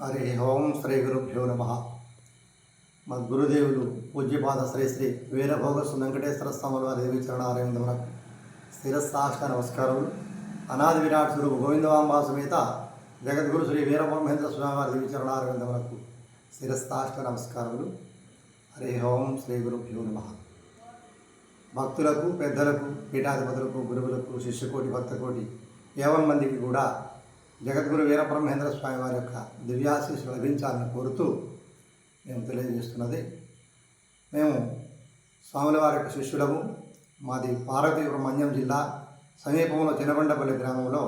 హరి ఓం శ్రీ గురుభ్యో నమ. మా గురుదేవులు పూజ్యపాద శ్రీ శ్రీ వీరభోగ వెంకటేశ్వర స్వామి వారి దేవి చరణారవిందమున శిరస్సాష్ట నమస్కారములు. అనాది విరాట్ స్వరూపు గోవిందవాంబా సమేత జగద్గురు శ్రీ వీరబ్రహ్మేంద్ర స్వామి వారి దేవి చరణారవిందమునకు శిరస్సాష్ట నమస్కారములు. హరి ఓం శ్రీ గురుభ్యో నమ. భక్తులకు పెద్దలకు పీఠాధిపతులకు గురువులకు శిష్యకోటి భక్తకోటి ఏవన్ మందికి కూడా జగద్గురు వీరబ్రహ్మేంద్ర స్వామి వారి యొక్క దివ్యాశీస్సు లభించాలని కోరుతూ మేము తెలియజేస్తున్నది. మేము స్వాముల వారి యొక్క శిష్యులము మాది పార్వతీపురం మన్యం జిల్లా సమీపంలో చినబండపల్లి గ్రామంలో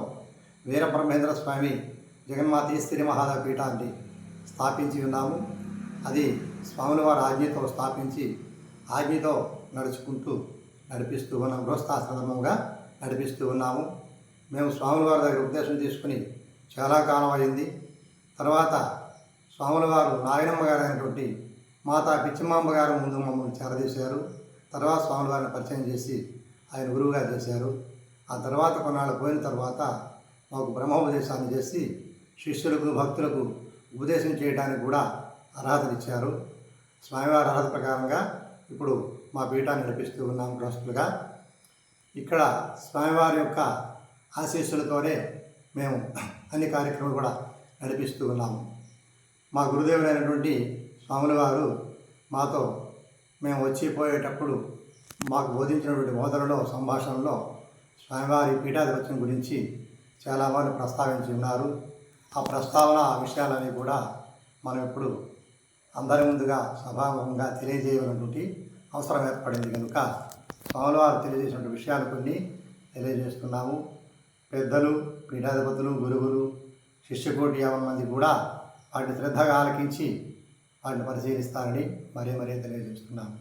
వీరబ్రహ్మేంద్ర స్వామి జగన్మాతీశ్వరి మహాదా పీఠాన్ని స్థాపించి ఉన్నాము. అది స్వాముల వారి ఆజ్ఞతో స్థాపించి ఆజ్ఞతో నడుచుకుంటూ నడిపిస్తూ ఉన్నాం గృహస్థాశ్రమంగా నడిపిస్తూ ఉన్నాము. మేము స్వాముల వారి దగ్గర ఉపదేశం తీసుకుని చాలా కాలం అయింది. తర్వాత స్వాముల వారు నాయనమ్మ గారు అయినటువంటి మాతా పిచ్చిమాంబ గారు ముందు మమ్మల్ని చేరదీశారు. తర్వాత స్వాముల వారిని పరిచయం చేసి ఆయన గురువుగా చేశారు. ఆ తర్వాత కొన్నాళ్ళు పోయిన తర్వాత మాకు బ్రహ్మోపదేశాన్ని చేసి శిష్యులకు భక్తులకు ఉపదేశం చేయడానికి కూడా అర్హతనిచ్చారు స్వామివారి అర్హత ప్రకారంగా ఇప్పుడు మా పీఠాన్ని నడిపిస్తూ ఉన్నాం గృహస్థులుగా ఇక్కడ స్వామివారి యొక్క ఆశీస్సులతోనే మేము అన్ని కార్యక్రమాలు కూడా నడిపిస్తూ ఉన్నాము. మా గురుదేవులైనటువంటి స్వాముల వారు మాతో మేము వచ్చి పోయేటప్పుడు మాకు బోధించినటువంటి బోధనలో సంభాషణలో స్వామివారి పీఠాధిపత్యం గురించి చాలామంది ప్రస్తావించి ఉన్నారు. ఆ ప్రస్తావన ఆ విషయాలన్నీ కూడా మనం ఇప్పుడు అందరి ముందుగా సభాముఖంగా తెలియజేయనటువంటి అవసరం ఏర్పడింది. కనుక స్వామివారు తెలియజేసినటువంటి విషయాలు కొన్ని తెలియజేస్తున్నాము. పెద్దలు పీఠాధిపతులు గురువులు శిష్యకోటి యాభై మంది కూడా వాటిని శ్రద్ధగా ఆలకించి వాటిని పరిశీలిస్తారని మరీ మరీ తెలియజేస్తున్నాము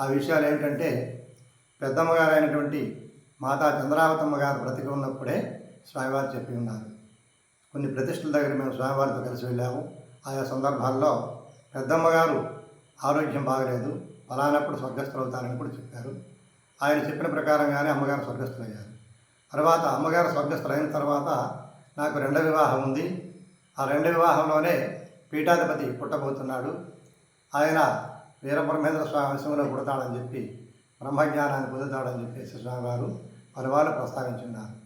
ఆ విషయాలు ఏమిటంటే పెద్దమ్మగారు అయినటువంటి మాతా చంద్రావతమ్మ గారు బ్రతికి ఉన్నప్పుడే స్వామివారు చెప్పి ఉన్నారు. కొన్ని ప్రతిష్టల దగ్గర మేము స్వామివారితో కలిసి వెళ్ళాము. ఆయా సందర్భాల్లో పెద్దమ్మగారు ఆరోగ్యం బాగలేదు. ఫలానప్పుడు స్వర్గస్థులు అవుతారని కూడా చెప్పారు. ఆయన చెప్పిన ప్రకారంగానే అమ్మగారు స్వర్గస్థులయ్యారు. తర్వాత అమ్మగారు స్వర్గస్థులైన తర్వాత నాకు రెండో వివాహం ఉంది. ఆ రెండో వివాహంలోనే పీఠాధిపతి పుట్టబోతున్నాడు. ఆయన వీరబ్రహ్మేంద్ర స్వామి శివులో పుడతాడని చెప్పి బ్రహ్మజ్ఞానాన్ని పొందుతాడని చెప్పేసి స్వామివారు పలువారు ప్రస్తావించున్నారు.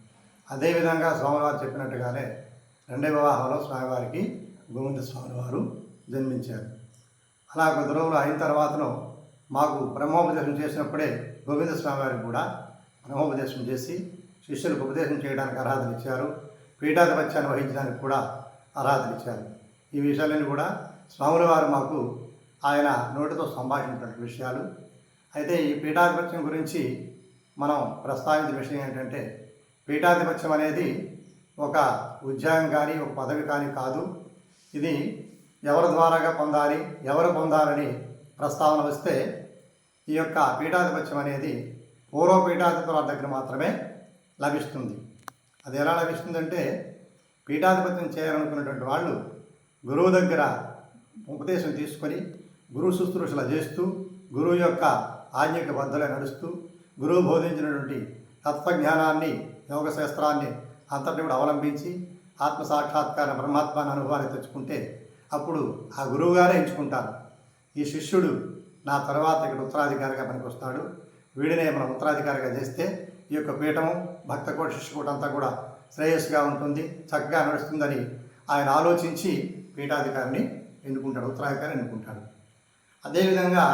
అదేవిధంగా స్వామివారు చెప్పినట్టుగానే రెండో వివాహంలో స్వామివారికి గోవింద స్వామివారు జన్మించారు. అలా కొద్ది రోజులు అయిన తర్వాతను మాకు బ్రహ్మోపదేశం చేసినప్పుడే గోవింద స్వామివారికి కూడా బ్రహ్మోపదేశం చేసి శిష్యులకు ఉపదేశం చేయడానికి అర్హతలు ఇచ్చారు పీఠాధిపత్యాన్ని వహించడానికి కూడా అర్హతలు ఇచ్చారు ఈ విషయాలన్నీ కూడా స్వాముల వారు మాకు ఆయన నోటితో సంభాషించినటువంటి విషయాలు. అయితే ఈ పీఠాధిపత్యం గురించి మనం ప్రస్తావించిన విషయం ఏంటంటే పీఠాధిపత్యం అనేది ఒక ఉద్యోగం కానీ ఒక పదవి కానీ కాదు. ఇది ఎవరి ద్వారాగా పొందాలి ఎవరు పొందాలని ప్రస్తావన వస్తే ఈ యొక్క పీఠాధిపత్యం అనేది పూర్వ పీఠాధిపతుల దగ్గర మాత్రమే లభిస్తుంది. అది ఎలా లభిస్తుందంటే పీఠాధిపత్యం చేయాలనుకున్నటువంటి వాళ్ళు గురువు దగ్గర ఉపదేశం తీసుకొని గురువు శుశ్రూషల చేస్తూ గురువు యొక్క ఆజ్ఞకు బద్దలే నడుస్తూ గురువు బోధించినటువంటి తత్వజ్ఞానాన్ని యోగ శాస్త్రాన్ని అంతటిని కూడా అవలంబించి ఆత్మ సాక్షాత్కార బ్రహ్మాత్మాన్ని అనుభవాన్ని తెచ్చుకుంటే అప్పుడు ఆ గురువుగారే ఎంచుకుంటారు. ఈ శిష్యుడు నా తర్వాత ఇక్కడ ఉత్తరాధికారిగా పనికొస్తాడు. వీడినే మనం ఉత్తరాధికారిగా చేస్తే ఈ యొక్క పీఠము భక్త కోట శిష్యకోటి అంతా కూడా శ్రేయస్సుగా ఉంటుంది చక్కగా నడుస్తుందని ఆయన ఆలోచించి పీఠాధికారిని ఎన్నుకుంటాడు ఉత్తరాధికారి ఎన్నుకుంటాడు. అదేవిధంగా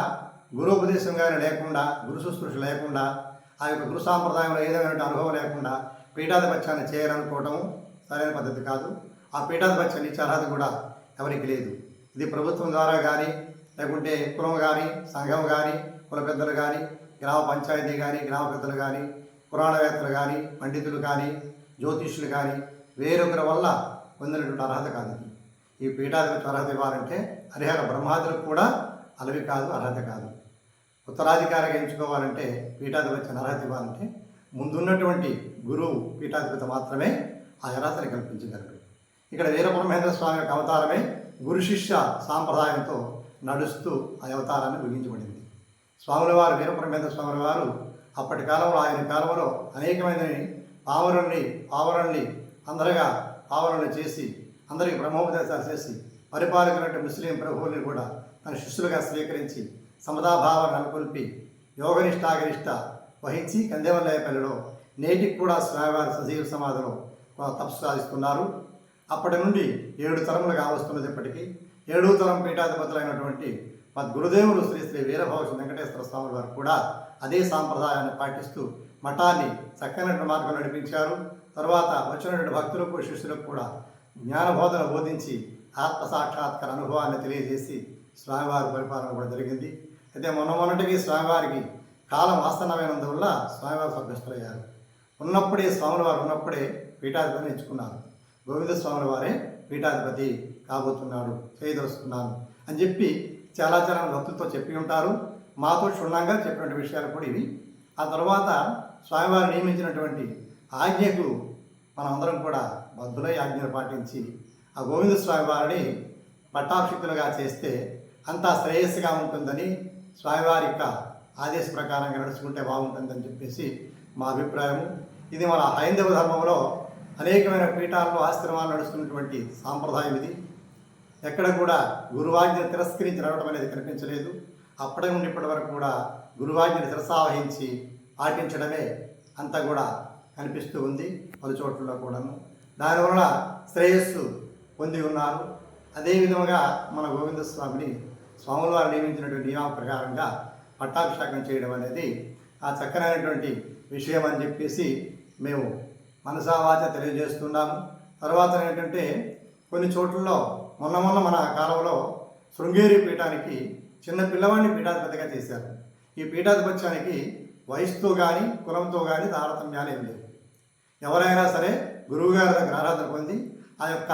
గురుపదేశం కానీ లేకుండా గురు శుశ్రూష లేకుండా ఆ యొక్క గురు సాంప్రదాయంలో ఏదైనా అనుభవం లేకుండా పీఠాధిపత్యాన్ని చేయాలనుకోవటం సరైన పద్ధతి కాదు. ఆ పీఠాధిపత్యాన్ని ఇచ్చే అర్హత కూడా ఎవరికి లేదు. ఇది ప్రభుత్వం ద్వారా కానీ లేకుంటే కులం కానీ సంఘం కానీ కుల పెద్దలు కానీ గ్రామ పంచాయతీ కానీ గ్రామ పెద్దలు కానీ పురాణవేత్తలు కానీ పండితులు కానీ జ్యోతిష్యులు కానీ వేరొకరి వల్ల పొందినటువంటి అర్హత కాదు ఈ పీఠాధిపతి అర్హత ఇవ్వాలంటే హరిహర బ్రహ్మాదులకు కూడా అలవి కాదు అర్హత కాదు. ఉత్తరాధికారిగా ఎంచుకోవాలంటే పీఠాధిపత్యం అర్హత ఇవ్వాలంటే ముందున్నటువంటి గురువు పీఠాధిపతి మాత్రమే ఆ అర్హతను కల్పించగలరు ఇక్కడ వీరబ్రహ్మేంద్ర స్వామి యొక్క అవతారమే గురు శిష్య సాంప్రదాయంతో నడుస్తూ ఆ అవతారాన్ని ముగించబడింది. స్వాముల వారు వీరబ్రహ్మేంద్ర స్వామి వారు అప్పటి కాలంలో ఆయన కాలంలో అనేకమైన పావురుణ్ణి పావురుణ్ణి అందరగా పావురుణ్ణి చేసి అందరికీ బ్రహ్మోపదేశాలు చేసి పరిపాలకులంటే ముస్లిం ప్రభువుల్ని కూడా తన శిష్యులుగా స్వీకరించి సమతాభావాన్ని నెలకొల్పి యోగనిష్టాగరిష్ట వహించి కందేవల్లాయపల్లిలో నేటికి కూడా స్వామివారి సజీవ సమాధిలో తపస్సు సాధిస్తున్నారు. అప్పటి నుండి ఏడు తరములుగా వస్తున్నది ఇప్పటికీ. ఏడో తరం పీఠాధిపతులైనటువంటి మా గురుదేవులు శ్రీ శ్రీ వీరభవష వెంకటేశ్వర స్వామి వారు కూడా అదే సాంప్రదాయాన్ని పాటిస్తూ మఠాన్ని చక్కనటువంటి మార్గం నడిపించారు. తర్వాత వచ్చినటువంటి భక్తులకు శిష్యులకు కూడా జ్ఞానబోధన బోధించి ఆత్మ సాక్షాత్కార అనుభవాన్ని తెలియజేసి స్వామివారి పరిపాలన కూడా జరిగింది. అయితే మొన్న మొన్నటికి స్వామివారికి కాలం ఆసన్నమైనందువల్ల స్వామివారు స్వర్గస్థులయ్యారు ఉన్నప్పుడే స్వాముల వారు ఉన్నప్పుడే పీఠాధిపతిని ఎంచుకున్నారు. గోవింద స్వాముల వారే పీఠాధిపతి కాబోతున్నాడు చేయదలుస్తున్నాను అని చెప్పి చాలా చాలా భక్తులతో చెప్పి ఉంటారు. మాతో క్షుణ్ణంగా చెప్పినటువంటి విషయాలు కూడా ఇవి. ఆ తర్వాత స్వామివారు నియమించినటువంటి ఆజ్ఞకు మనమందరం కూడా బద్దులై ఆజ్ఞలు పాటించి ఆ గోవింద స్వామివారిని పట్టాభిషిక్తులుగా చేస్తే అంతా శ్రేయస్సుగా ఉంటుందని స్వామివారి యొక్క ఆదేశ ప్రకారంగా నడుచుకుంటే బాగుంటుందని చెప్పేసి మా అభిప్రాయము. ఇది మన హైందవ ధర్మంలో అనేకమైన పీఠాల్లో ఆశ్రమాలు నడుస్తున్నటువంటి సాంప్రదాయం ఇది. ఎక్కడ కూడా గురువాజ్ఞను తిరస్కరించి నడవడం అనేది కనిపించలేదు. అప్పటి నుండి ఇప్పటి వరకు కూడా గురువాజ్ఞను శిరసావహించి పాటించడమే అంతా కూడా కనిపిస్తూ ఉంది పలు చోట్లలో కూడాను. దానివల్ల శ్రేయస్సు పొంది ఉన్నారు. అదేవిధముగా మన గోవింద స్వామిని స్వాముల వారు నియమించినటువంటి నియమ ప్రకారంగా పట్టాభిషేకం చేయడం అనేది ఆ చక్కనైనటువంటి విషయం అని చెప్పేసి మేము మనసావాచ తెలియజేస్తున్నాము. తర్వాత ఏంటంటే కొన్ని చోట్లలో మొన్న మొన్న మన కాలంలో శృంగేరి పీఠానికి చిన్న పిల్లవాడిని పీఠాధిపతిగా చేశారు. ఈ పీఠాధిపత్యానికి వయసుతో కానీ కులంతో కానీ తారతమ్యాలు ఏం లేవు. ఎవరైనా సరే గురువుగారి దగ్గర ఆరాధన పొంది ఆ యొక్క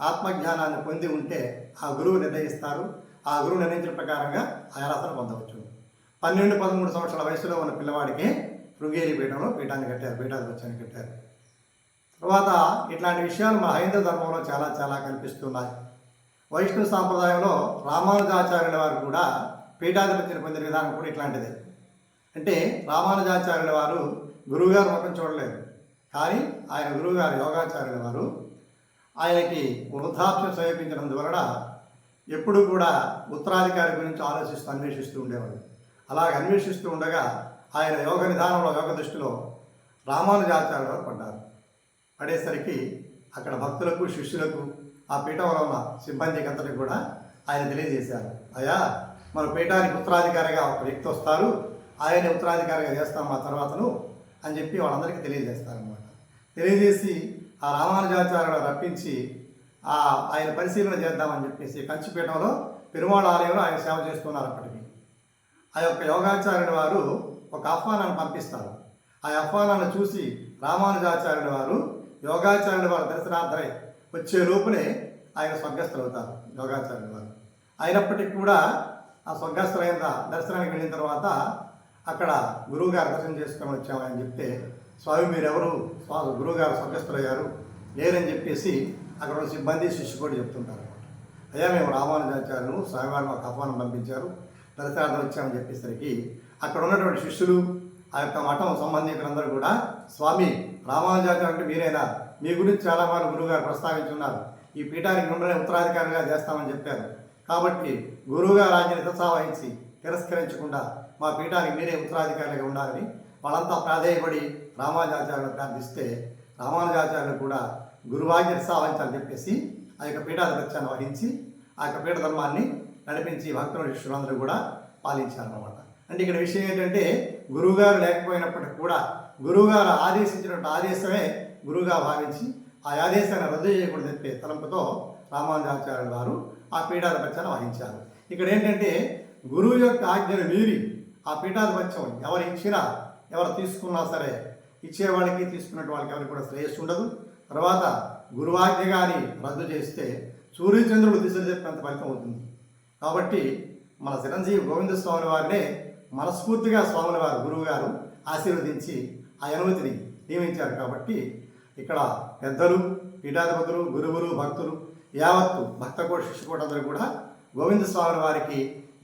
ఆత్మజ్ఞానాన్ని పొంది ఉంటే ఆ గురువు నిర్ణయిస్తారు. ఆ గురువు నిర్ణయించిన ప్రకారంగా ఆ ఆరాధన పొందవచ్చు. పన్నెండు పదమూడు సంవత్సరాల వయసులో ఉన్న పిల్లవాడికి శృంగేరి పీఠంలో పీఠాన్ని కట్టారు పీఠాధిపత్యాన్ని కట్టారు. తర్వాత ఇట్లాంటి విషయాలు మా హైందవ ధర్మంలో చాలా చాలా కనిపిస్తున్నాయి. వైష్ణవ సాంప్రదాయంలో రామానుజాచార్యుల వారు కూడా పీఠాధిపత్యం పొందిన విధానం కూడా ఇట్లాంటిదే. అంటే రామానుజాచార్యుల వారు గురువుగారు ముఖం చూడలేదు. కానీ ఆయన గురువుగారు యోగాచార్యుల వారు ఆయనకి వృద్ధాప్యం సమీపించినందువలన ఎప్పుడు కూడా ఉత్తరాధికారి గురించి ఆలోచిస్తూ అన్వేషిస్తూ ఉండేవాడు అలాగ అన్వేషిస్తూ ఉండగా ఆయన యోగ విధానంలో యోగ దృష్టిలో రామానుజాచార్యుల వారు పడ్డారు. పడేసరికి అక్కడ భక్తులకు శిష్యులకు ఆ పీఠంలో ఉన్న సిబ్బందికి అంతటికి కూడా ఆయన తెలియజేశారు. అయ్యా మన పీఠానికి ఉత్తరాధికారిగా ఒక వ్యక్తి వస్తారు ఆయన ఉత్తరాధికారిగా చేస్తాం మా తర్వాతను అని చెప్పి వాళ్ళందరికీ తెలియజేస్తారనమాట తెలియజేసి ఆ రామానుజాచార్యులు రప్పించి ఆ ఆయన పరిశీలన చేద్దామని చెప్పేసి కంచిపీఠంలో పెరుమాళ ఆలయంలో ఆయన సేవ చేస్తున్నారు అప్పటికి. ఆ యొక్క యోగాచార్యుల వారు ఒక ఆహ్వానాన్ని పంపిస్తారు. ఆ ఆహ్వానాన్ని చూసి రామానుజాచార్యుల వారు యోగాచార్యుల వారు దర్శనార్థమై వచ్చే లోపునే ఆయన స్వర్గస్థులు అవుతారు యోగాచార్యుల వారు అయినప్పటికీ కూడా ఆ స్వర్గస్థులైన దర్శనానికి వెళ్ళిన తర్వాత అక్కడ గురువుగారు దర్శనం చేసుకొని వచ్చామని చెప్తే స్వామి మీరెవరు? స్వామి గురువుగారు స్వర్గస్థులయ్యారు లేరని చెప్పేసి అక్కడ ఉన్న సిబ్బంది శిష్యు కూడా చెప్తుంటారు అయ్యా మేము రామానుజాచార్యులు స్వామివారు మాకు ఆహ్వానం పంపించారు దర్శనార్థం వచ్చామని చెప్పేసరికి అక్కడ ఉన్నటువంటి శిష్యులు ఆ యొక్క మఠం సంబంధికులందరూ కూడా స్వామి రామానుజాచార్య అంటే మీరైనా? మీ గురించి చాలా మంది గురువుగారు ప్రస్తావించున్నారు. ఈ పీఠానికి మిమ్మల్ని ఉత్తరాధికారిగా చేస్తామని చెప్పారు. కాబట్టి గురువుగారు ఆజ్ఞని వహించి తిరస్కరించకుండా మా పీఠానికి మీరే ఉత్తరాధికారిగా ఉండాలని వాళ్ళంతా ప్రాధేయపడి రామానుజాచార్యులు ప్రార్థిస్తే రామానుజాచార్యులు కూడా గురువాజ్ఞ వహించాలని చెప్పేసి ఆ యొక్క పీఠాధిపత్యాన్ని వహించి ఆ యొక్క పీఠ ధర్మాన్ని నడిపించి భక్తుల శిష్యులందరూ కూడా పాలించారన్నమాట. అంటే ఇక్కడ విషయం ఏంటంటే గురువుగారు లేకపోయినప్పటికీ కూడా గురువుగారు ఆదేశించినటువంటి ఆదేశమే గురువుగా భావించి ఆ ఆదేశాన్ని రద్దు చేయకూడదు చెప్పే తలంపుతో రామానుజాచార్యుల వారు ఆ పీఠాధిపత్యాన్ని వహించారు. ఇక్కడ ఏంటంటే గురువు యొక్క ఆజ్ఞను మీరి ఆ పీఠాధిపత్యం ఎవరు ఇచ్చినా ఎవరు తీసుకున్నా సరే ఇచ్చేవాడికి తీసుకున్న వాళ్ళకి ఎవరికి కూడా శ్రేయస్సు ఉండదు. తర్వాత గురువాజ్ఞ కానీ రద్దు చేస్తే సూర్యచంద్రుడు దిశలు చెప్పినంత ఫలితం అవుతుంది. కాబట్టి మన చిరంజీవి గోవింద స్వామి వారినే మనస్ఫూర్తిగా స్వాముల వారు గురువు గారు ఆశీర్వదించి ఆ అనుమతిని నియమించారు కాబట్టి ఇక్కడ పెద్దలు పీఠాధిపతులు గురువులు భక్తులు యావత్తు భక్తకోట శిష్యకోట అందరూ కూడా గోవింద స్వామి వారికి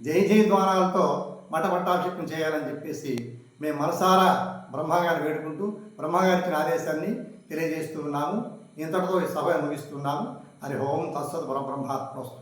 జై జై ద్వారాలతో మఠపట్టాభిషేకం చేయాలని చెప్పేసి మేము మనసారా బ్రహ్మగారిని వేడుకుంటూ బ్రహ్మగారి ఇచ్చిన ఆదేశాన్ని తెలియజేస్తూ ఉన్నాము. ఇంతటితో ఈ సభ ముగిస్తున్నాము. హరి ఓం తత్సత్ పరబ్రహ్మాత్మస్తు.